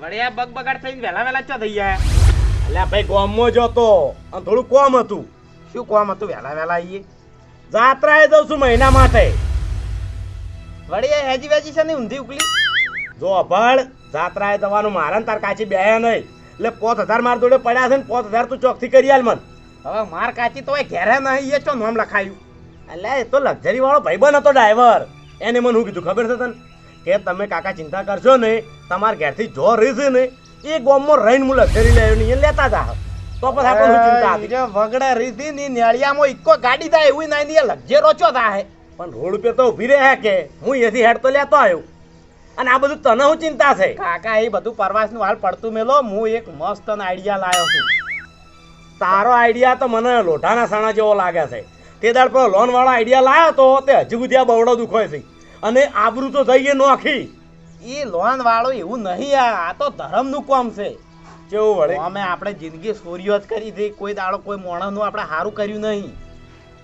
વળિયા bug બગાડ થઈને વહેલા વહેલા ચો થઈ ગયા? એટલે ભાઈ ગામમાં જતો અને થોડું કોમ હતું. શું કોમ હતું? વહેલા વહેલા આવીએ જાત્રાએ જઉં છું મહિના માટે. વળિયા હેજી વેજી છે ને ઊંધી ઉકલી? જો અભળ જાત્રાએ જવાનું મારણ તાર કાચી બે નહીં. એટલે પોત હજાર માર જોડે પડ્યા છે ને પોત હજાર તું ચોકથી કરી આલ મન. હવે માર કાચી તો એ ઘેરે નહીં, એ ચો નામ લખાયું? એટલે એ તો લક્ઝરી વાળો ભાઈબંધ હતો ડ્રાઈવર એને મને શું કીધું ખબર છે તને? કે તમે કાકા ચિંતા કરશો ને તમારા ઘેરથી જો રહીશ ને એ ગોમમાં રહીને હું લક્ઝરી લેવું નહીં લેતા જા તો પછી આપણે ચિંતા હતી? વગડે રીધી ની નેળિયામાં ઇક્કો ગાડી થાય એવું નહીં ને લગજે રોચો થાય. પણ રોડ પે તો ઊભી રહે કે હું એથી હેડ તો લેતો આવ્યો. અને આ બધું તને હું ચિંતા છે? કાકા એ બધું પરવાસનું હાલ પડતું મેલો હું એક મસ્ત આઈડિયા લાવ્યો છું. તારો આઈડિયા તો મને લોઢાના સાણા જેવો લાગે છે. તે દાડ પેલો લોન વાળો આઈડિયા લાવ્યો તો તે હજુ સુધી આ બવડો દુખોય છે અને આબરૂ તો થઈ ગયે નોખી. એ લોન વાળો એવું નહીં આ આ તો ધર્મનું કામ છે. કેવું વળે? અમે આપણે જિંદગી સોરીઓ જ કરી હતી કોઈ દાડો કોઈ મોણસનું આપણે સારું કર્યું નહીં.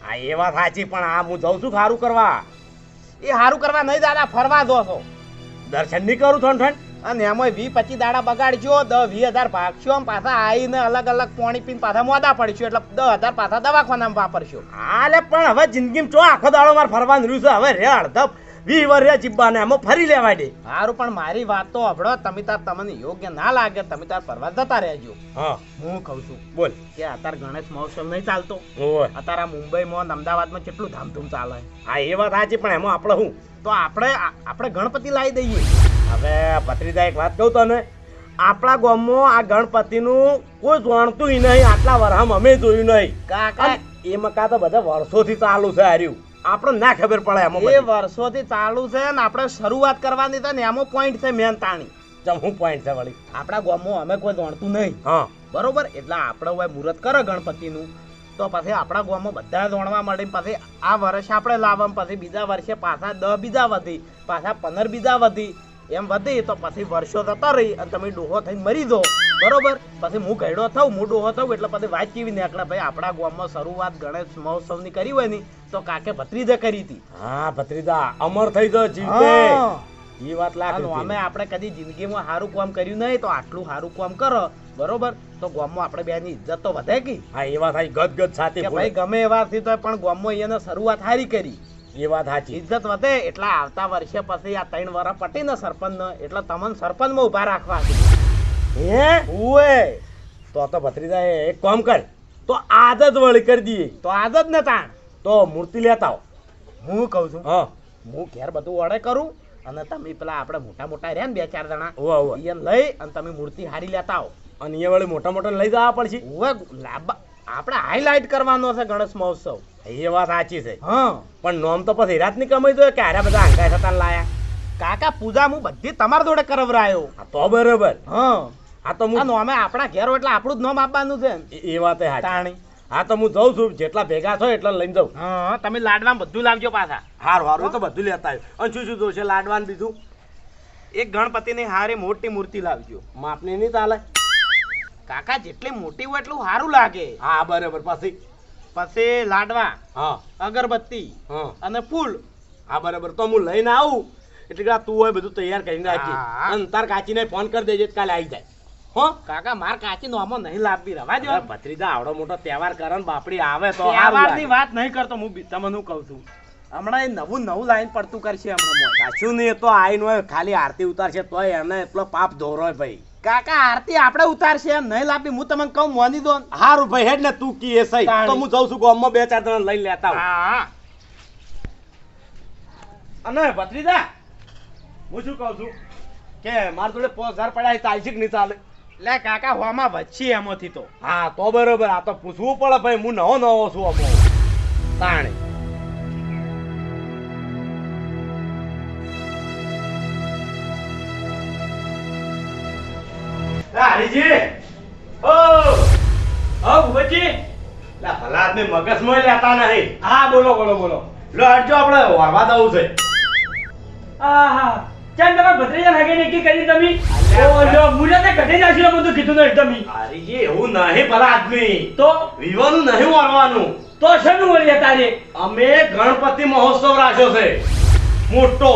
આ એ વાત સાચી પણ આ હું જઉં છું સારું કરવા. એ સારું કરવા નહીં દાદા ફરવા દો છો. દર્શન નહીં કરું ઠંડ ઠંડ અને એમાં વી પચીસ દાડા બગાડજો દસ વી હજાર ભાગશો આમ પાછા આવીને અલગ અલગ પાણી પીને પાછા મોદા પડશો એટલે દસ હજાર પાછા દવાખાનામાં વાપરશો. હાલે પણ હવે જિંદગીમાં ચો આખો દાડો મારે ફરવાનું રહ્યું છે? હવે રે અડધપ વીસ વર્ષ ચીબ્બાને એમાં ફરી લેવાય દે. સારું પણ મારી વાત તો હભળો તમે તાર તમને યોગ્ય ના લાગે તમે તાર ફરવા જતા રહેજો. હા. હું કહું છું બોલ. કે અત્યારે ગણેશ મહોત્સવ નહીં ચાલતો. ઓય. અત્યારે આ મુંબઈમાં અમદાવાદમાં કેટલું ધામધૂમ ચાલે. હા એ વાત સાચી પણ એમાં આપણે શું? તો આપણે આપણે ગણપતિ લાવી દઈએ. હવે ભત્રીજા એક વાત કહું તને. આપણા ગામમાં આ ગણપતિનું કોઈ જાણતું નહીં. આટલા વરહમ અમે જોયું નહીં. કાકા. એ મકા તો બધા વર્ષોથી ચાલુ છે હાર્યું. આપણે ના ખબર પડે એમાં એ વર્ષોથી ચાલુ છે ને આપણે શરૂઆત કરવાની હતા ને એમાં પોઈન્ટ છે મેન તાણી. ચમ હું પોઈન્ટ છે વળી? આપણા ગામમાં અમે કોઈ જાણતું નહીં. હા. બરોબર? એટલે આપણે હોય મુહૂર્ત કરે ગણપતિનું. તો પછી આપણા ગામમાં બધા દોણવા મળે પછી આ વર્ષે આપણે લાવવા પછી બીજા વર્ષે પાછા દસ બીજા વધી પાછા પંદર બીજા વધી. એમ વધી તો પછી વર્ષો જતા રહી અને તમે ડોહો થઈ મરી દો બરોબર? પછી હું ગયડો થઉં હું ડોહો થઉં એટલે પછી વાત કેવી નીકળે? ભાઈ આપણા ગામમાં શરૂઆત ગણેશ મહોત્સવની કરી હોયની તો કાકે ભત્રીજે કરી હતી. હા ભત્રીજા અમર થઈ ગયો જીવતે. એ વાત લાગે અમે આપણે કદી જિંદગીમાં સારું કામ કર્યું નહીં તો આટલું સારું કામ કરો. બરોબર? તો ગામમાં આપણે બેની ઇજ્જત તો વધે કે? હા એ વાત ગદગદ ગદ ગદ સાથે ભાઈ ગમે એવા થી તો પણ ગામમાં એને શરૂઆત સારી કરી. એ વાત સાચી. ઇજ્જત વધે એટલે આવતા વર્ષે પછી આ ત્રણ વર્ષ પટી ને સરપંચ એટલે તમને સરપંચમાં ઊભા રાખવા. હે? ઓએ તો તો ભત્રીજા એ એક કામ કર. તો આદત વળી કરી દઈએ. તો આજ જ ને તાણ. તો મૂર્તિ લેતા આવો. હું કહું છું. હા. હું ઘેર બધું ઓર્ડર કરું અને તમે પેલા આપણે મોટા મોટા રહ્યા ને બે ચાર જણા ઓવા ઓવા એને લઈ અને તમે મૂર્તિ હારી લેતા આવો. અને એ વળી મોટા મોટા લઈ જવા પડશે. હવે લાંબા આપણે હાઈલાઇટ કરવાનો છે ગણેશ મહોત્સવ. એ વાત સાચી છે. હા. પણ નોમ તો પછી રાતની કમાઈ તો કે આરા બધા હંકાય થતા લાયા. કાકા પૂજા હું બધી તમારા જોડે કરવરાયો. આ તો બરોબર. હા. આ તો હું નોમે આપણા ઘેર એટલે આપણું જ નોમ આપવાનું છે. એ- વાત તાણી. હા તો હું જઉં છું જેટલા ભેગા છો એટલા લઈને જાઉં. હા તમે લાડવા બધું લાવજો પાછા. હારું હારું તો બધું લેતા આવ્યો. અને શું શું જોશે લાડવાન બીજું? એક ગણપતિની હારી મોટી મૂર્તિ લાવજો. માપની નહીં ચાલે. કાકા જેટલી મોટી હોય એટલું સારું લાગે. હા બરોબર પછી? પછી લાડવા હા. અગરબત્તી હા. અને ફૂલ. હા બરાબર. તો હું લઈને આવું. એટલે કે તું હોય બધું તૈયાર કરીને રાખજે અને તાર કાચીને ફોન કરી દેજે કાલે આવી જાય. હો? કાકા માર કાચી નોમો નહીં લાવવી રવા દો ભત્રીજા આવડો મોટો તહેવાર કરે ને બાપડી આવે તો તહેવારની વાત નહીં કરતો હું તમને હું કહું છું. હમણાં એ નવું નવું લાઈન પડતું કરશે હમણાં કાચું નહીં તો આઈને હોય ખાલી આરતી ઉતારશે તોય એને એટલો પાપ ધોરોય ભાઈ. કાકા આરતી આપણે ઉતારશે નહીં લાપી હું તમને કહું મોની દો. હારું ભાઈ હેડ ને તું કી સહી. તો હું જઉં છું ગામમાં બે ચાર જણા લઈ લેતા હા. અને ભત્રીજા હું શું કહું છું? કે મારા જોડે પાંચ હજાર પડ્યા ચાલશે કે નહીં ચાલે? લે કાકા હોમાં વચ્ચી એમાંથી તો. હા તો બરોબર. આ તો પૂછવું પડે ભાઈ હું નવો નવો છું અમો તાણે. હરીજી. ઓ હા ભૂપતજી. લા ભલા આદમી મગજમાં લેતા નહીં. હા બોલો બોલો બોલો. લો હટજો આપણે વારવા દઉં છે. હા હા ચાલ તમે ભત્રીજા લાગે નક્કી કરી તમે? અલ્યા, ઓ તે કઢી નાખ્યું બધું કીધું નહીં તમે. હરીજી એવું નહીં ભલા આદમી તો? વિવાનું નહીં વારવાનું. તો શેનું બોલ્યા તારે અમે ગણપતિ મહોત્સવ રાખ્યો છે. મોટો.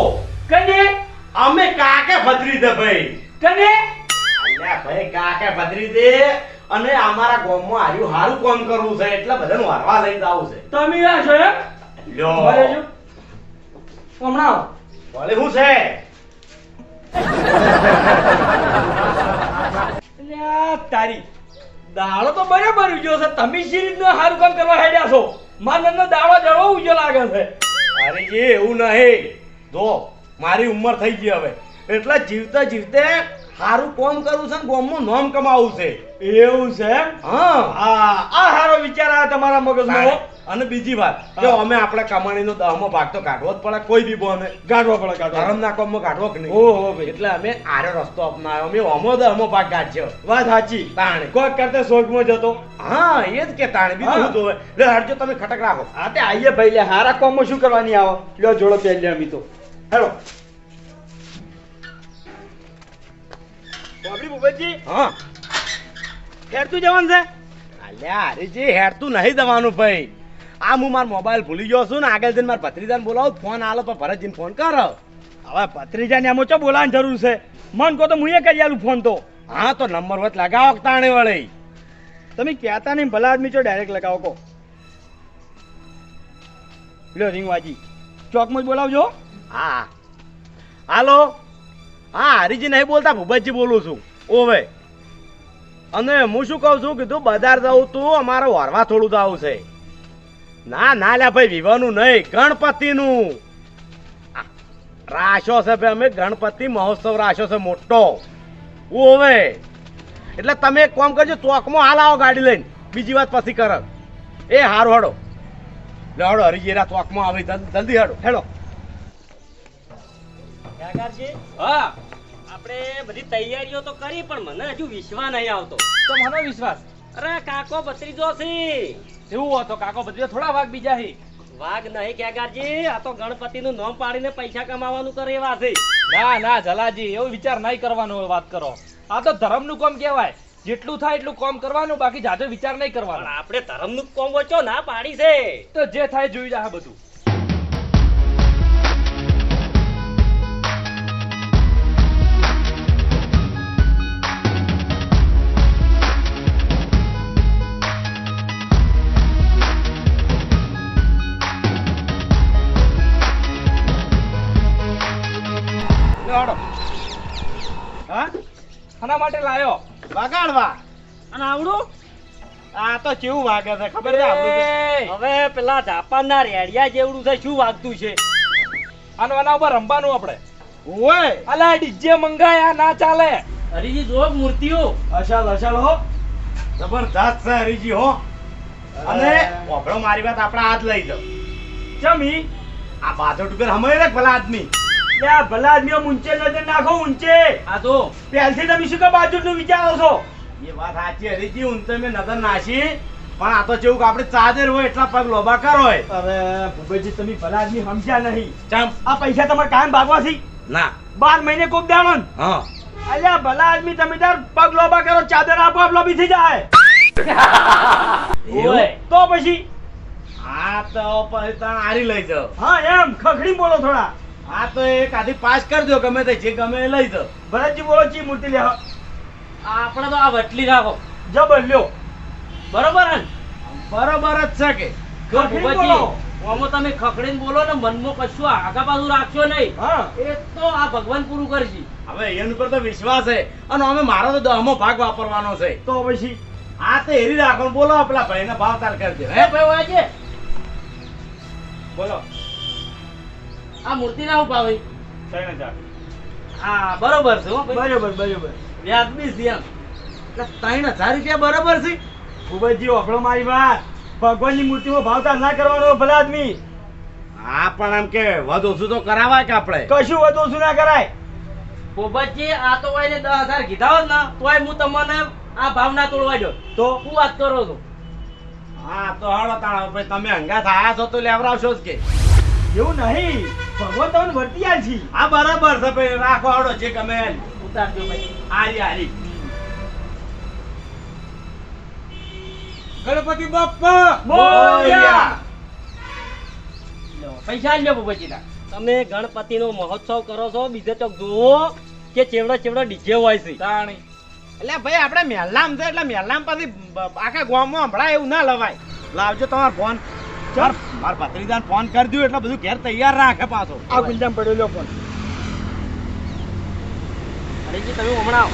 કને? અમે કાકે દે ભાઈ. કને? અલ્યા ભાઈ કાકા ભદ્રીજી અને અમારા ગામમાં હાર્યું હારું કામ કરવું છે એટલે બધાને વારવા લઈ જાવું છે. તમે આ છો લ્યો. ભલે જો. હમણાં ભલે શું છે. તારી. દાડો તો બરાબર ઉજ્યો છે. તમે શી રીતના સારું કામ કરવા હેડ્યા છો? મારા નંદનો દાડો જડો ઉજ્યો લાગે છે. અરે એવું નહીં. જો મારી ઉંમર થઈ ગઈ હવે. એટલે જીવતે જીવતે સારું કોમ કરવું છે ને ગામમાં નામ કમાવું છે. એવું છે હા. આ સારો વિચાર આવે તમારા મગજમાં અને બીજી વાત કે હા. અમે આપણે કમાણીનો દહમો ભાગ તો કાઢવો જ પડે કોઈ બી બોને. કાઢવો પડે ગાંઠવા ધર્મના કોમમાં કાઢવો કે નહીં? ઓહો ભાઈ. એટલે અમે આરો રસ્તો અપનાવ્યો અમે અમો દહમો ભાગ કાઢ્યો વાત સાચી. તાણે. કોઈક કરતે સ્વર્ગમાં જતો. હા એ જ કે તાણે બીજું હા. જોવે? લે હરજો તમે ખટક રાખો આ તે આઈએ ભાઈ લે હારા કોમમાં શું કરવાની આવો? લ્યો જોડો પહેરી અમી તો. હેલો. બાપડી ભૂપતજી. હા. હેરતું જવાનું છે? અલ્યા હરીજી હેરતું નહીં જવાનું ભાઈ. આ હું મારો મોબાઈલ ભૂલી ગયો છું ને આગળ જઈને મારા ભત્રીજાને બોલાવું ફોન આલો પણ ભરતજીને ફોન કરો. હવે ભત્રીજાને આમાં ચો બોલાવાની જરૂર છે. મન કહો તો હું એ કરી આલું ફોન તો. હા તો નંબર વત લગાવો તાણે વળી. તમે કહેતા નહીં ભલા આદમી છો ડાયરેક્ટ લગાવો કહો. લ્યો રિંગ વાજી ચોકમાં જ બોલાવજો. હા. હાલો. હા હરીજી નહીં બોલતા ભૂપતજી બોલું છું. ઓવે. અને હું શું કહું છું કીધું બજાર જવું તું અમારે વરવા થોડું જવું છે. ના ના લ્યા ભાઈ વિવાહનું નહીં ગણપતિનું. રાશો છે ભાઈ અમે ગણપતિ મહોત્સવ રાશો છે મોટો. ઓવે. એટલે તમે એક કામ કરજો ચોકમાં હાલ આવો ગાડી લઈને. બીજી વાત પછી કર એ હારું હડો. લે હડો હરીજી એના ચોકમાં આવી જલ્દી હડો. હેડો. હા. આપણે બધી તૈયારીઓ તો કરી પણ મને હજુ વિશ્વાસ નહીં આવતો. તો મને વિશ્વાસ? અરે કાકો ભત્રીજો છે. એવું હતો કાકો ભત્રીજો થોડા વાઘ બીજા છે વાઘ નહીં કાકાજી આ તો ગણપતિનું નામ પાડીને પૈસા કમાવાનું કરે એવા છે. ના ના જલાજી એવો વિચાર નહીં કરવાનો વાત કરો. આ તો ધર્મનું કામ કહેવાય. જેટલું થાય એટલું કામ કરવાનું બાકી જાજો વિચાર નહીં કરવાનો. આપણે ધર્મનું કોમ વચ્ચો ના પાડી છે. તો જે થાય જોઈ જાય બધું. આના માટે લાયો. વગાડવા. અને આવડું? આ તો કેવું વાગે છે ખબર છે આપણું હવે પેલા જાપાનના રેડિયા જેવડું છે શું વાગતું છે? અને આના ઉપર રમવાનું આપણે. ઓય! અલા ડીજે મંગાયા ના ચાલે. હરીજી જો મૂર્તિઓ. અશાલ અશાલ હો. જબરદસ્ત છે હરીજી હો. અને ઓભળો મારી વાત આપણે હાથ લઈ જાઓ. ચમી આ બાજુ ટુકર હમય રે ભલા આદમી. લે આ ભલા આદમીઓ ઊંચે નજર નાખો ઊંચે. આ તો? પહેલથી તમે શું કે બાજુનું વિચારો છો? એ વાત સાચી હરીજી ઊંચે મેં નજર નાખી. પણ આ તો જેવું આપણે ચાદર હોય એટલા પગ લોબા કરો હોય. અરે ભૂપતજી તમે ભલા આદમી સમજ્યા નહીં. ચમ? આ પૈસા તમારે કાયમ ભાગવાથી? ના. બાર મહિને કોક દાણો હા. અલ્યા ભલા આદમી તમે તાર પગ લોબા કરો ચાદર આપો આપ લોબી થઈ જાય. તો પછી? આ તો પછી તને હારી લઈ જાઓ. હા એમ ખખડી બોલો થોડા. આ તો એક આધી પાસ કરજો ગમે તે જે ગમે એ લઈ દો ભરતજી બોલો ચી મૂર્તિ લે આપણે તો આ વટલી રાખો. જબર લ્યો. બરોબર હે બરોબર જ છે કે. જો બોલો. તમે ખખડીને બોલો ને મનમાં કશું આગા પાછું રાખશો નહીં. હા. એ તો આ ભગવાન પૂરું કરશે. હવે એની પર તો વિશ્વાસ છે. અને અમે મારો તો દહમો ભાગ વાપરવાનો છે. તો પછી? આ તો હેરી રાખો બોલો પેલા ભાઈને ભાવ તાર કરજે હે ભાઈ વાજે બોલો. આ મૂર્તિ ના ઉપાવે ત્રણ હજાર હા બરોબર છે હો બરોબર બરોબર. વ્યાજબી છે એમ. એટલે ત્રણ હજાર રૂપિયા બરોબર છે. ભૂપતજી ઓફળો મારી વાત. ભગવાનની મૂર્તિમાં ભાવતા ના કરવાનો ભલા આદમી. હા પણ એમ કે વધુ ઓછું તો કરાવાય કે આપણે? કશું વધુ ઓછું ના કરાય. પોપટજી આ તો એને દસ હજાર કીધા હોત ને તોય હું તમને આ ભાવના તોડવા દો તો? શું વાત કરો છો? હા તો હાડો તાળા ભાઈ તમે હંગા થયા છો તો લેવડાવશો જ કે. એવું નહીં. ભગવાન તમને વર્તી આલ છી. આ બરાબર છે ભાઈ રાખો હળો જે ગમે ઉતારજો ભાઈ. હારી આરી ગણપતિ બાપ્પા! મોરયા. લો, પૈસા લ્યો પોપટજીના તમે ગણપતિનો મહોત્સવ કરો છો બીજે ચોક જુઓ કે ચેવડો ચેવડો ડીજે હોય છે. તાણી. એટલે ભાઈ આપણે મહેલામ છે એટલે મહેલામ પછી આખા ગામમાં હમણાં એવું ના લવાય. લાવજો તમારો ફોન. માર માર ભત્રીજાને ફોન કરી દઉં એટલે બધું ઘેર તૈયાર રાખે પાછો. આ ગુલજામ પડ્યો લ્યો ફોન અરેજી તમે હમણાં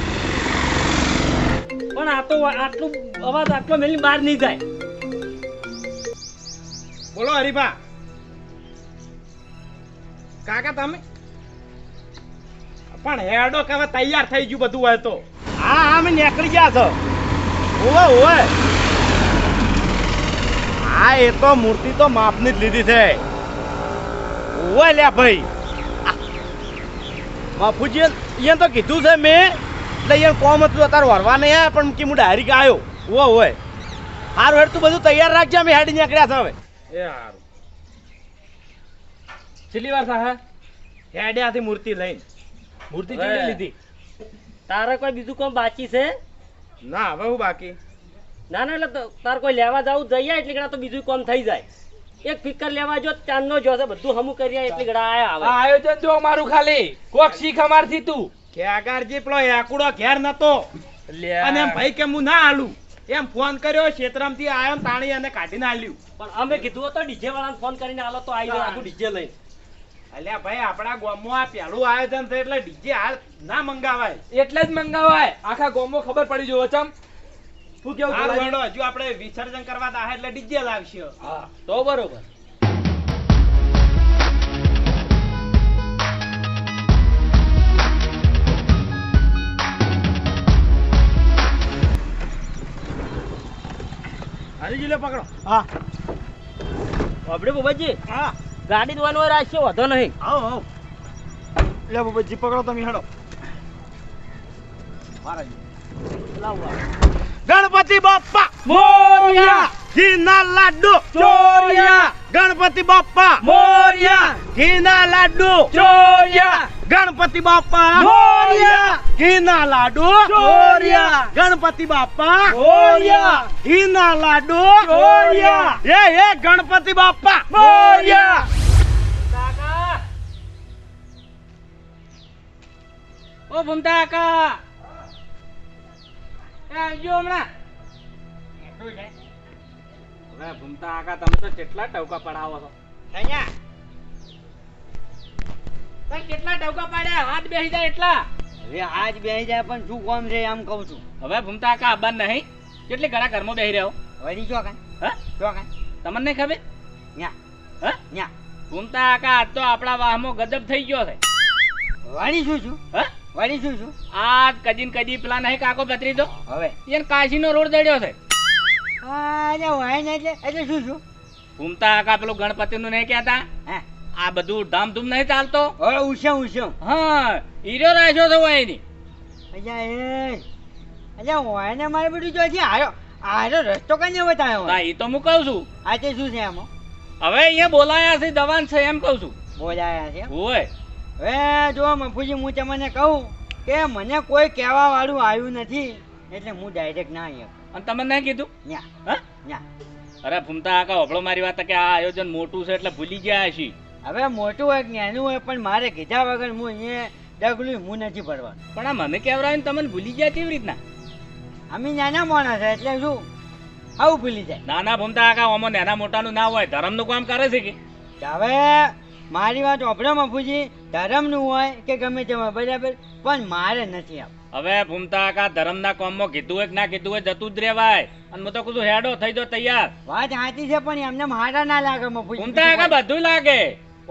પણ આ તો આટલું અવાજ આટલો મેલી બહાર નહીં જાય. બોલો હરીફા કાકા તમે? પણ હેડો કે તૈયાર થઈ ગયું બધું હોય તો. હા હા મેં નીકળી ગયા છો. ઓવે ઓવે હા એ તો મૂર્તિ તો માપની જ લીધી છે. ઓવે લ્યા ભાઈ. બાપુજી અહીંયા તો કીધું છે મેં. એટલે અહીંયા કોમ હતું અત્યારે વરવા નહીં આવ્યા પણ કે હું ડાયરેક્ટ આવ્યો ઓવે ઓવે સારું હેડ તું બધું તૈયાર રાખજે અમે હેડી નીકળ્યા છે હવે. એ હારું. છેલ્લી વાર સાહેબ હેડ્યાથી મૂર્તિ લઈને. મૂર્તિ. ચીલી લીધી? તારે કોઈ બીજું કામ બાકી છે? ના હવે હું બાકી. ના ના એટલે તાર કોઈ લેવા જવું જઈએ એટલી ઘણા તો બીજું કામ થઈ જાય. એક ફિકર લેવા જો ચાંદનો જો છે બધું હમું કરી એટલે ઘણા આયા આવે. આયોજન જો મારું ખાલી. કોક શીખ અમારથી તું. ખેગારજી પેલો એકુડો ઘેર નતો અને એમ ભાઈ કે હું ના આલું એમ ફોન કર્યો ક્ષેત્રમથી આયો તાણી અને કાઢીને આલ્યું. પણ અમે કીધું હતો ડીજે વાળાને ફોન કરીને આલો તો આવી જાય આખું ડીજે લઈને. અલ્યા ભાઈ આપણા ગામમાં આ પહેલું આયોજન થાય એટલે ડીજે હાલ ના મંગાવાય. એટલે જ મંગાવાય. આખા ગોમો ખબર પડી જોવો ચમ. શું કેવું આ? હેડો, હજુ આપણે વિસર્જન કરવા દાહે એટલે ડીજે લાવશે. હા. તો બરોબર. હરીજી લે પકડો. હા. આપણે બાબાજી? હા. ગાડી હોય રાખશે વધો નહીં. આવો આવો. લે બાબાજી પકડો તમે હેડો. ગણપતિ બાપ્પા. મોરિયા. ઘીના લાડુ. ચોરિયા. ગણપતિ બાપ્પા. મોરિયા. ઘીના લાડુ. ચોરિયા. ગણપતિ બાપ્પા. મોરિયા. ઘીના લાડુ. ચોરિયા. ગણપતિ બાપ્પા. મોરિયા. ઘીના લાડુ. ચોરિયા. એ એ ગણપતિ બાપ્પા. મોરિયા. કાકા. ઓ ભમતા કાકા. આવજો હમણાં. હવે ભૂમતા કાકા તમે તો કેટલા ટવકા પડાવો છો? અહીંયા. કેટલા ટવકા પાડ્યા? હાથ બેસી જાય એટલા. હવે આજ બેસી જાય પણ શું કોમ છે એમ કહું છું. હવે ભૂમતા આકા આબાન નહીં. કેટલી ઘણા ઘરમાં બેસી રહ્યો? વળી જો કાંઈ. હા? જો કાંઈ. તમને નહીં ખબર? ન્યા. હા? ન્યા. ભૂમતા આકા આજ તો આપણા વાહમાં ગજબ થઈ ગયો છે. વાણી શું છું હા? વળી શું છું? આ કદી કદી પેલા નહીં કાકો ભત્રીજો હવે? એને કાશીનો રોડ દડ્યો છે. અરે વાય ને એટલે. એટલે શું છું? ઘૂમતા કાકા પેલું ગણપતિનું નહીં કહેતા? આ બધું ધામધૂમ નહીં ચાલતો? હવે ઉશ્યો ઉશ્યો હા હીરો રાખ્યો છે હોય એની અચ્છા એ. અચ્છા હોય ને મારે બધું જો છે. આયો આરો રસ્તો કઈ બતાવ્યો હા એ તો હું કહું છું. આ તે શું છે એમાં હવે અહીંયા બોલાયા છે દવાન છે એમ કહું છું. બોલાયા છે હોય. હવે જો મફુજી હું તમને કહું કે મને કોઈ કહેવા વાળું આવ્યું નથી એટલે હું ડાયરેક્ટ ના આવ્યો અને તમે નહીં કીધું? ન્યા હા? ન્યા. અરે ભૂમતા આકા ઓપળો મારી વાત કે આ આયોજન મોટું છે એટલે ભૂલી ગયા હશી. હવે મોટું હોય જ્ઞાનું હોય પણ મારે કીધા વગર હું અહીંયા ડગલું હું નથી ભરવાનું. પણ આ મને કહેવરાય ને તમને ભૂલી ગયા કેવી રીતના? અમે નાના માણસ છે એટલે શું? આવું ભૂલી જાય. નાના ભૂમતા આકા ઓમાં નાના મોટાનું ના હોય ધર્મનું કામ કરે છે કે? કે હવે મારી વાત ઓપડો મફુજી ધર્મનું હોય કે ગમે તે હોય બરાબર? પણ મારે નથી આપ હવે ભૂમતા કાકા ધર્મના કામમાં કીધું હોય કે ના કીધું હોય જતું જ રહેવાય. અને હું તો કીધું હેડો થઈ જો તૈયાર. વાત સાચી છે પણ એમને મારા ના લાગે મફુજી ભૂમતા કા બધું લાગે.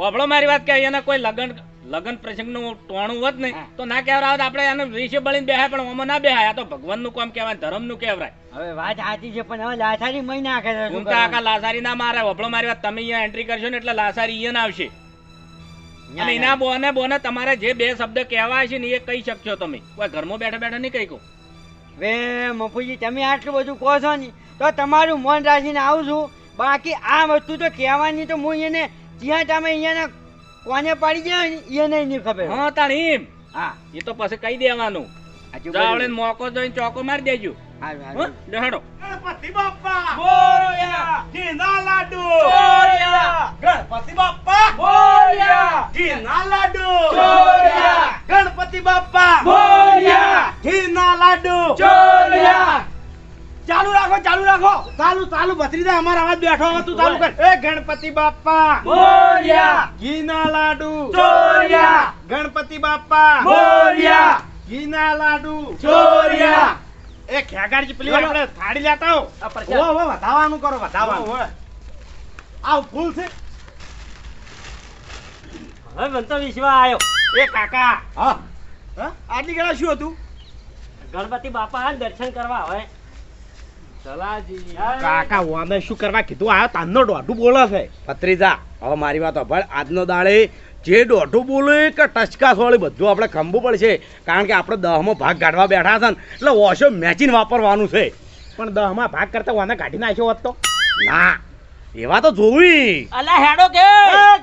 ઓભળો મારી વાત કે અહીંયાના કોઈ લગન લગન પ્રસંગનું ટોણું હોત ને. તો ના કહેવરાવત આપણે એને વિશે બળીને બેહાય પણ ઓમાં ના બેહાય. આ તો ભગવાનનું કામ કહેવાય ધર્મનું કહેવાય હવે વાત સાચી છે પણ હવે લાસારી મહિના આખે ઘૂમતા કાકા લાસારી ના મારે. ઓભળો મારી વાત તમે અહીંયા એન્ટ્રી કરશો ને એટલે લાસારી અહીંયા આવશે. ના, અને. એના બોને બોને તમારે જે બે શબ્દ કહેવાય છે ને એ કહી શકશો તમે. કોઈ ઘરમાં બેઠા બેઠા નહીં કહી કહો. વે મફુજી તમે આટલું બધું કહો છો ને તો તમારું મન રાખીને આવું છું. બાકી આ વસ્તુ તો કહેવાની તો હું એને જ્યાં તમે અહીંયાના કોને પાડી જાય ને એને નહીં ખબર. હા તાણી. એમ હા. એ તો પછી કહી દેવાનું. મોકો જોઈને ચોકો મારી દેજો. દેખાડો ગણપતિ બાપ્પા મોરિયા. ઘીના લાડુ! મોરિયા. ગણપતિ બાપ્પા મોરિયા. ઘીના લાડુ! મોરિયા ગણપતિ બાપ્પા મોરિયા. ઘીના લાડુ! મોરિયા ચાલુ રાખો ચાલુ રાખો. ચાલુ ચાલુ. ભત્રીજા અમારા આવાજ બેઠો તું ચાલુ કર. એ ગણપતિ બાપ્પા મોરિયા. ઘીના લાડુ! ચોરિયા. ગણપતિ બાપ્પા મોરિયા. ઘીના લાડુ! ચોરિયા. એ ખેગાડજી પેલી આપણે થાળી લેતા હો ઓ ઓ વધાવાનું કરો વધાવાનું. આવ ફૂલ છે. હવે મને તો વિશ્વાસ આવ્યો એ કાકા. હા. હા? આટલી ગળા શું હતું? ગણપતિ બાપા આ દર્શન કરવા હવે. કાકા વાને શું કરવા કીધું? આ તાનનો દોઢું બોલે છે. ભત્રીજા હવે મારી વાત ભળ આજનો દાડે જે દોઢું બોલે કે ટચકાસ વાળી બધું આપણે ખંભું પડશે. કારણ કે આપણે દહમાં ભાગ કાઢવા બેઠા છે ને એટલે ઓછો મેચિન વાપરવાનું છે. પણ દહમાં ભાગ કરતા વાને કાઢી નાખ્યો હોત તો? ના એવા તો જોવી. અલા હેડો કે.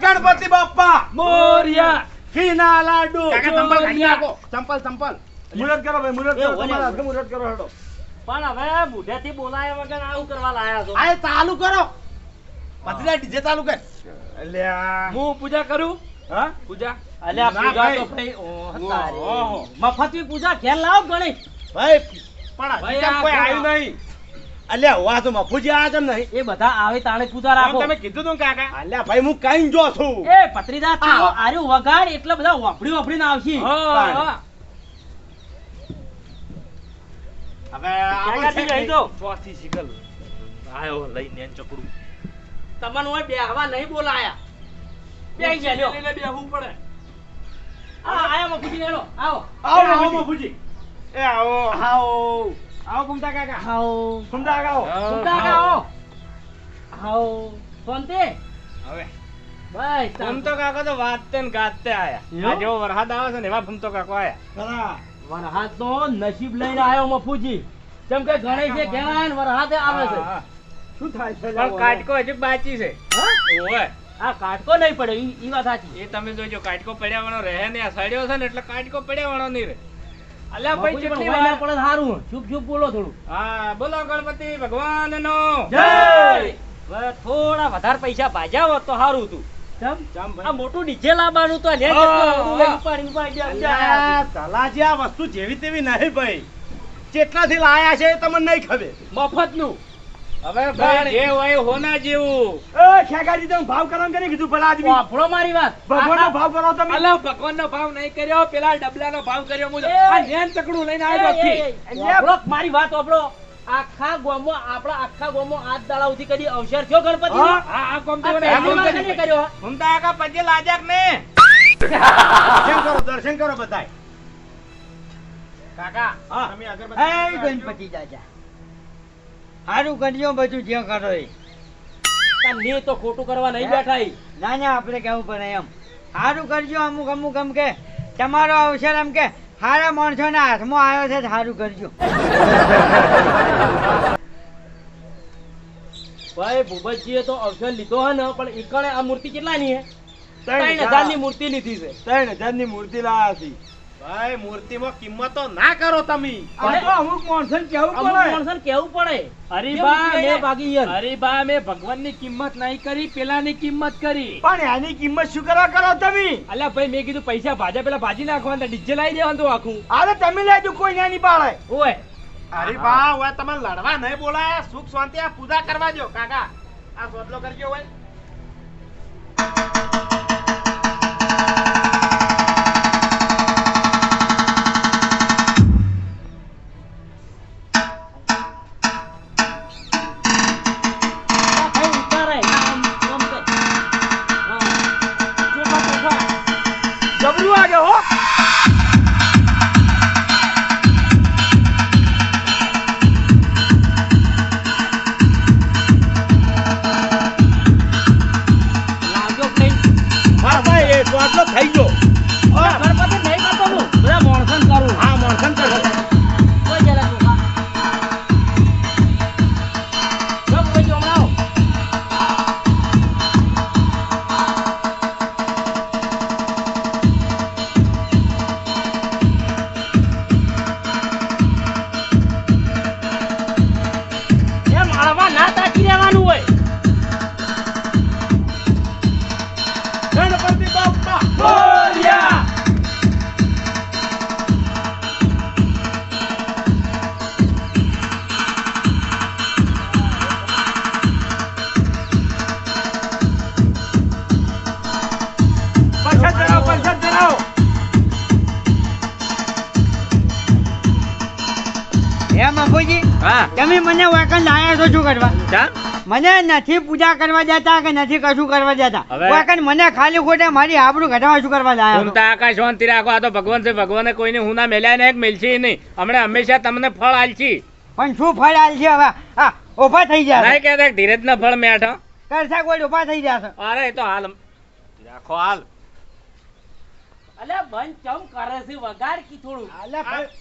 ગણપતિ બાપ્પા મોરિયા ફીના લાડુ કાકા ચંપલ કાઢી. નાખો. ચંપલ ચંપલ. મુરત કરો ભાઈ મુરત કરો. તમારા હાથે મુરત કરો હેડો. પણ હવે બુઢેથી બોલાયા વગર આવું કરવા લાયા છો? આ ચાલુ કરો. ભત્રીજા ડીજે ચાલુ કર. અલ્યા. હું પૂજા કરું? હા? પૂજા? અલ્યા પૂજા તો ભાઈ ઓહો. મફતની પૂજા ઘેર લાવો ગણેશ ભાઈ પણ હજી ભાઈ, કેમ આ કોઈ આવ્યું નહીં. અલ્યા વાહ તો મફુજી આ કેમ નહીં? એ બધા આવે તાણે પૂજા રાખો. તમે કીધું તું કાકા? અલ્યા ભાઈ હું કઈ જો છું. એ પત્રીદા તું આર્યું વગાડ એટલે બધા વાપડી વાપડીને આવશે. હા, હા. હવે જઈ દો ચોથી શિકલ આયો લઈને ચકડું. તમને બેહવા નહીં બોલાયા. બેહી જા લ્યો. લઈને બેહવું પડે. આ આયા મફુજી હેડો આવો. આવો આવો મફુજી એ આવો આવો. આવો ઘૂમતા કાકા. આવો. ઘૂમતા કાકા આવો. ઘૂમતા આવો. આવો. શાંતિ હવે. બસ ફમતો કાકો તો વાતે ને ગાતે આયા. આ જેવો વરસાદ આવે છે ને એવા ફમતો કાકો આયા. ખરા વરહાદ તો નસીબ લઈને આવ્યો મફુજી જેમ કે ગણેશ છે ને વરહાદે આવે છે. શું થાય છે? હા. પણ કાટકો હજુ બાકી છે. હા? ઓય આ કાટકો નહીં પડે ઈ વાત સાચી. એ તમે જોજો કાટકો પડ્યા વાળો રહે ને આ સડ્યો છે ને એટલે કાટકો પડ્યા વાળો નહીં રહે. અલ્યા ભાઈ કેટલી વાર પડે સારું ચૂપ ચૂપ બોલો થોડું. હા બોલો ગણપતિ ભગવાનનો. હવે થોડા વધારે પૈસા ભાજ્યા તો સારું હતું. મોટું ડીજે લાવવાનું તો તલાજી આ વસ્તુ જેવી તેવી નહીં ભાઈ. જેટલાથી લાયા છે એ તમને નહીં ખબર. મફતનું. હવે ભાઈ જે હોય હોના જેવું. એ ખેગાજી તમે ભાવ કરવાનું કરી કીધું પેલા આદમી. વાપરો મારી વાત. ભગવાનનો ભાવ કરો તમે. અલા ભગવાનનો ભાવ નહીં કર્યો. પેલા ડબલાનો ભાવ કર્યો. હું આ નેન ચકડું લઈને આવ્યો થી એ, એ, વાપરો, મારી વાત વાપરો. આખા ગામમાં આપણા આખા આજ દાડા કદી અવસર થયો ગણપતિ હા. આ કોમ તો મને કર્યો. કર્યો. આકા પજે લાજાક ને. દર્શન કરો? દર્શન કરો બધાય. કાકા. તમે અગરબત્તી ગણપતિ દાદા. સારું કરજો બધું જે કરો એ. તમને તો ખોટું કરવા નહીં બેઠા ના ના આપણે કેવું પડે એમ. સારું કરજો અમુક અમુક એમ કે. તમારો અવસર એમ કે સારા માણસોના હાથમાં આવ્યો છે સારું કરજો. ભાઈ ભૂપતજીએ તો અવસર લીધો હે ને પણ એકણે આ મૂર્તિ કેટલાની હે? ત્રણ ત્રણ હજાર. હજારની મૂર્તિ લીધી છે. ત્રણ હજારની મૂર્તિ લાયા છે. ભાઈ મૂર્તિમાં કિંમતો ના કરો તમે. અમુક માણસોને કેવું અમુક માણસોને કેવું પડે હરીબા જે મેં- ભાગી ગયા હરીબા મેં ભગવાનની કિંમત નહીં કરી પેલાની કિંમત કરી. પણ એની કિંમત શું કરવા કરો તમે? અલ્યા ભાઈ મેં કીધું પૈસા ભાજા પેલા ભાજી નાખવાના ડીજે લાવી દેવાનું તો આખું. અરે તમે લેજો કોઈ ના પાડે ઓય. અરે બા હવે તમે લડવા નહીં બોલાયા. સુખ શાંતિ આ પૂજા કરવા દો કાકા. આ સોદલો કરજો હોય તમે મને વાકણ લાયા છો શું કરવા? મને નથી પૂજા કરવા જતા કે નથી કશું કરવા હવે- વાકણ મને ખાલી ખોટે મારી આબરૂ ઘટાડવા શું કરવા લાયા હું આકાશ શાંતિ રાખો આ તો ભગવાન છે ભગવાને કોઈને હું ના મેલ્યા ને એક મેલશે નહીં. હમણાં હંમેશા તમને ફળ આલશી. પણ શું ફળ આલ છે હવે? હા ઊભા થઈ નહીં કે કહેતા ધીરજ ના ફળ મેઠો કરશા કોઈ ઊભા થઈ જશે અરે એ તો હાલ. રાખો હાલ. અલ્યા બંધ ચમ કરે છે વગાડ કી થોડું.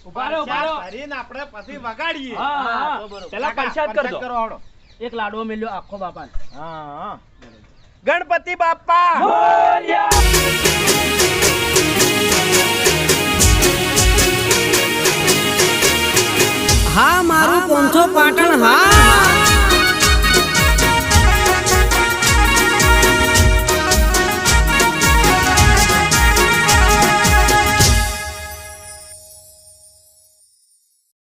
ઊભા રહો, ઊભા રહો. આપણે પછી વગાડીએ. હા, હા. પેલા પરસાદ કરજો. કરો હાડો. એક લાડવો મેલ્યો આખો બાપાને. હા. હા ગણપતિ બાપા. હા મારું પોંચો પાટણ હા.